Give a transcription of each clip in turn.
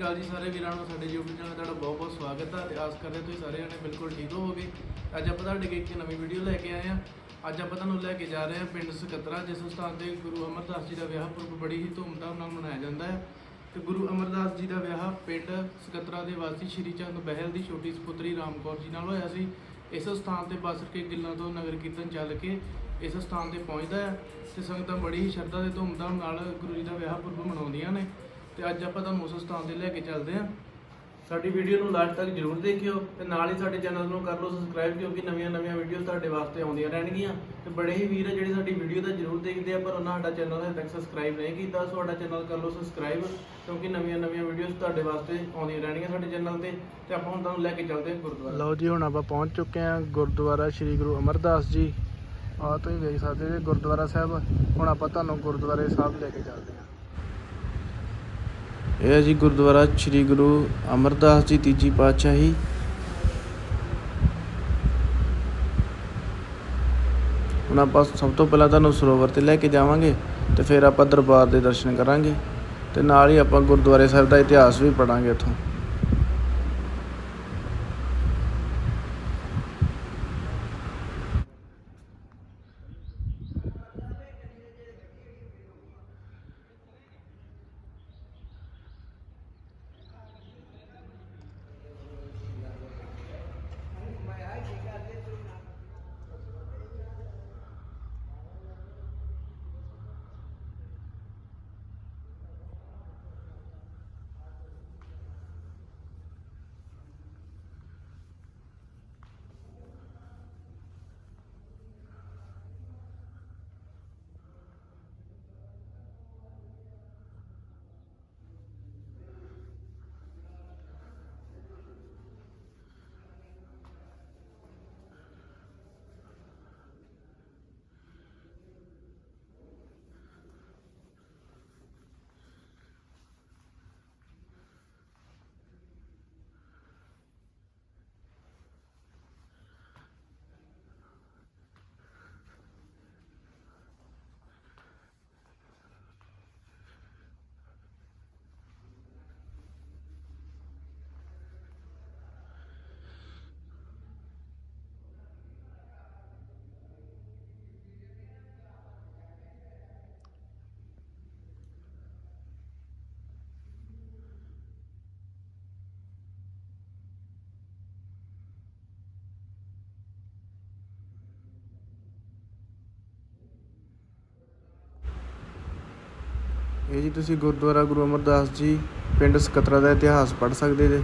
ਗੱਲ ਜੀ ਸਾਰੇ ਵੀਰਾਂ ਨੂੰ, ਸਾਡੇ YouTube ਚੈਨਲ ਤੁਹਾਡਾ ਬਹੁਤ ਬਹੁਤ ਸਵਾਗਤ ਹੈ ਤੇ ਆਸ ਕਰਦੇ ਤੁਸੀਂ ਸਾਰੇ ਜਣੇ ਬਿਲਕੁਲ ਠੀਕ ਹੋਵੋਗੇ। ਅੱਜ ਆਪਾਂ ਤੁਹਾਡੇ ਲਈ ਇੱਕ ਨਵੀਂ ਵੀਡੀਓ ਲੈ ਕੇ ਆਏ ਹਾਂ। ਅੱਜ ਆਪਾਂ ਤੁਹਾਨੂੰ ਲੈ ਕੇ ਜਾ ਰਹੇ ਹਾਂ ਪਿੰਡ ਸਕੱਤਰਾ, ਜਿਸ ਸਥਾਨ ਤੇ ਗੁਰੂ ਅਮਰਦਾਸ ਜੀ ਦਾ ਵਿਆਹ ਪੁਰਬ ਬੜੀ ਹੀ ਧੂਮਧਾਮ ਨਾਲ ਮਨਾਇਆ ਜਾਂਦਾ ਹੈ। ਤੇ ਗੁਰੂ ਅਮਰਦਾਸ ਜੀ ਦਾ ਵਿਆਹ ਪਿੰਡ ਸਕੱਤਰਾ ਦੇ ਵਾਸੀ ਸ਼੍ਰੀ ਚੰਦ ਬਹਿਲ ਦੀ ਛੋਟੀ ਸੁਪੁੱਤਰੀ ਰਾਮਕੌਰ ਜੀ ਨਾਲ ਹੋਇਆ ਸੀ। ਇਸ ਸਥਾਨ ਤੇ ਬਸਰ ਕੇ ਗਿੱਲਾਂ ਤੋਂ ਨਗਰ ਕੀਰਤਨ ਚੱਲ ਕੇ ਇਸ ਸਥਾਨ ਤੇ ਪਹੁੰਚਦਾ ਹੈ ਤੇ ਸੰਗਤਾਂ ਬੜੀ ਹੀ ਸ਼ਰਧਾ ਤੇ ਧੂਮਧਾਮ ਨਾਲ ਗੁਰੂ ਜੀ ਦਾ ਵਿਆਹ ਪੁਰਬ ਮਨਾਉਂਦੀਆਂ ਨੇ। ਤੇ ਅੱਜ ਆਪਾਂ ਤੁਹਾਨੂੰ ਉਸ ਸਥਾਨ ਤੇ ਲੈ ਕੇ ਚੱਲਦੇ ਹਾਂ। ਸਾਡੀ ਵੀਡੀਓ ਨੂੰ ਲਾਸਟ ਤੱਕ ਜਰੂਰ ਦੇਖਿਓ ਤੇ ਨਾਲ ਹੀ ਸਾਡੇ ਚੈਨਲ ਨੂੰ ਕਰ ਲਓ ਸਬਸਕ੍ਰਾਈਬ, ਕਿਉਂਕਿ ਨਵੀਆਂ-ਨਵੀਆਂ ਵੀਡੀਓਜ਼ ਤੁਹਾਡੇ ਵਾਸਤੇ ਆਉਂਦੀਆਂ ਰਹਿਣਗੀਆਂ। ਤੇ ਬੜੇ ਹੀ ਵੀਰ ਆ ਜਿਹੜੇ ਸਾਡੀ ਵੀਡੀਓ ਤਾਂ ਜਰੂਰ ਦੇਖਦੇ ਆ, ਪਰ ਉਹਨਾਂ ਸਾਡਾ ਚੈਨਲ ਹਜੇ ਤੱਕ ਸਬਸਕ੍ਰਾਈਬ ਨਹੀਂ ਕੀਤਾ। ਸੋ ਸਾਡਾ ਚੈਨਲ ਕਰ ਲਓ ਸਬਸਕ੍ਰਾਈਬ, ਕਿਉਂਕਿ ਨਵੀਆਂ-ਨਵੀਆਂ ਵੀਡੀਓਜ਼ ਤੁਹਾਡੇ ਵਾਸਤੇ ਆਉਂਦੀਆਂ ਰਹਿਣਗੀਆਂ ਸਾਡੇ ਚੈਨਲ ਤੇ। ਤੇ ਆਪਾਂ ਹੁਣ ਤੁਹਾਨੂੰ ਲੈ ਕੇ ਚੱਲਦੇ ਹਾਂ ਗੁਰਦੁਆਰਾ। ਲਓ ਜੀ, ਹੁਣ ਆਪਾਂ ਪਹੁੰਚ ਚੁੱਕੇ ਹਾਂ ਗੁਰਦੁਆਰਾ ਸ੍ਰੀ ਗੁਰੂ ਅਮਰਦਾਸ ਜੀ। ਆ ਤੁਸੀਂ ਵੇਖ ਸਕਦੇ ਜੀ ਗੁਰਦੁਆਰਾ ਸਾਹਿਬ। ਹੁਣ ਆਪਾਂ ਤੁਹਾਨੂੰ ਗੁਰਦੁਆਰੇ ਸਾਹਿਬ ਲੈ ਕੇ ਚੱਲਦੇ ਹਾਂ। ਇਹ ਹੈ ਜੀ ਗੁਰਦੁਆਰਾ ਸ੍ਰੀ ਗੁਰੂ ਅਮਰਦਾਸ ਜੀ ਤੀਜੀ ਪਾਤਸ਼ਾਹੀ। ਹੁਣ ਆਪਾਂ ਸਭ ਤੋਂ ਪਹਿਲਾਂ ਤੁਹਾਨੂੰ ਸਰੋਵਰ ਤੇ ਲੈ ਕੇ ਜਾਵਾਂਗੇ ਤੇ ਫਿਰ ਆਪਾਂ ਦਰਬਾਰ ਦੇ ਦਰਸ਼ਨ ਕਰਾਂਗੇ ਤੇ ਨਾਲ ਹੀ ਆਪਾਂ ਗੁਰਦੁਆਰੇ ਸਾਹਿਬ ਦਾ ਇਤਿਹਾਸ ਵੀ ਪੜਾਂਗੇ ਇੱਥੋਂ। ਇਹ ਜੀ ਤੁਸੀਂ ਗੁਰਦੁਆਰਾ ਗੁਰੂ ਅਮਰਦਾਸ ਜੀ, ਪਿੰਡ ਸਕੱਤਰਾ ਦਾ ਇਤਿਹਾਸ ਪੜ੍ਹ ਸਕਦੇ ਜੇ।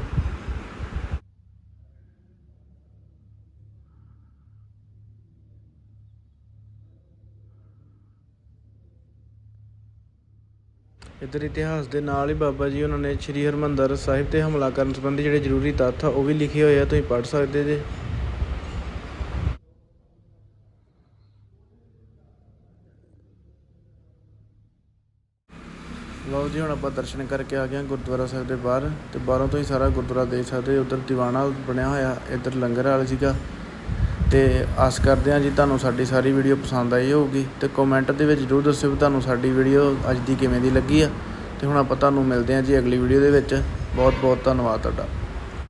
ਇੱਧਰ ਇਤਿਹਾਸ ਦੇ ਨਾਲ ਹੀ ਬਾਬਾ ਜੀ ਉਹਨਾਂ ਨੇ ਸ੍ਰੀ ਹਰਮੰਦਰ ਸਾਹਿਬ ਤੇ ਹਮਲਾ ਕਰਨ ਸੰਬੰਧੀ ਜਿਹੜੇ ਜ਼ਰੂਰੀ ਤੱਥ ਆ, ਉਹ ਵੀ ਲਿਖੇ ਹੋਏ ਆ, ਤੁਸੀਂ ਪੜ੍ਹ ਸਕਦੇ ਜੇ। ਲਓ ਜੀ, ਹੁਣ ਆਪਾਂ ਦਰਸ਼ਨ ਕਰਕੇ ਆ ਗਏ ਹਾਂ ਗੁਰਦੁਆਰਾ ਸਾਹਿਬ ਦੇ ਬਾਹਰ ਤੇ ਬਾਹਰੋਂ ਤੋਂ ਹੀ ਸਾਰਾ ਗੁਰਦੁਆਰਾ ਦੇਖ ਸਕਦੇ ਉਧਰ ਦੀਵਾਨਾ ਬਣਿਆ ਹੋਇਆ, ਇੱਧਰ ਲੰਗਰ ਵਾਲਾ ਸੀਗਾ। ਤੇ ਆਸ ਕਰਦੇ ਹਾਂ ਜੀ ਤੁਹਾਨੂੰ ਸਾਡੀ ਸਾਰੀ ਵੀਡੀਓ ਪਸੰਦ ਆਈ ਹੋਊਗੀ ਤੇ ਕਮੈਂਟ ਦੇ ਵਿੱਚ ਜਰੂਰ ਦੱਸਿਓ ਵੀ ਤੁਹਾਨੂੰ ਸਾਡੀ ਵੀਡੀਓ ਅੱਜ ਦੀ ਕਿਵੇਂ ਦੀ ਲੱਗੀ ਆ। ਤੇ ਹੁਣ ਆਪਾਂ ਤੁਹਾਨੂੰ ਮਿਲਦੇ ਹਾਂ ਜੀ ਅਗਲੀ ਵੀਡੀਓ ਦੇ ਵਿੱਚ। ਬਹੁਤ ਬਹੁਤ ਧੰਨਵਾਦ ਤੁਹਾਡਾ।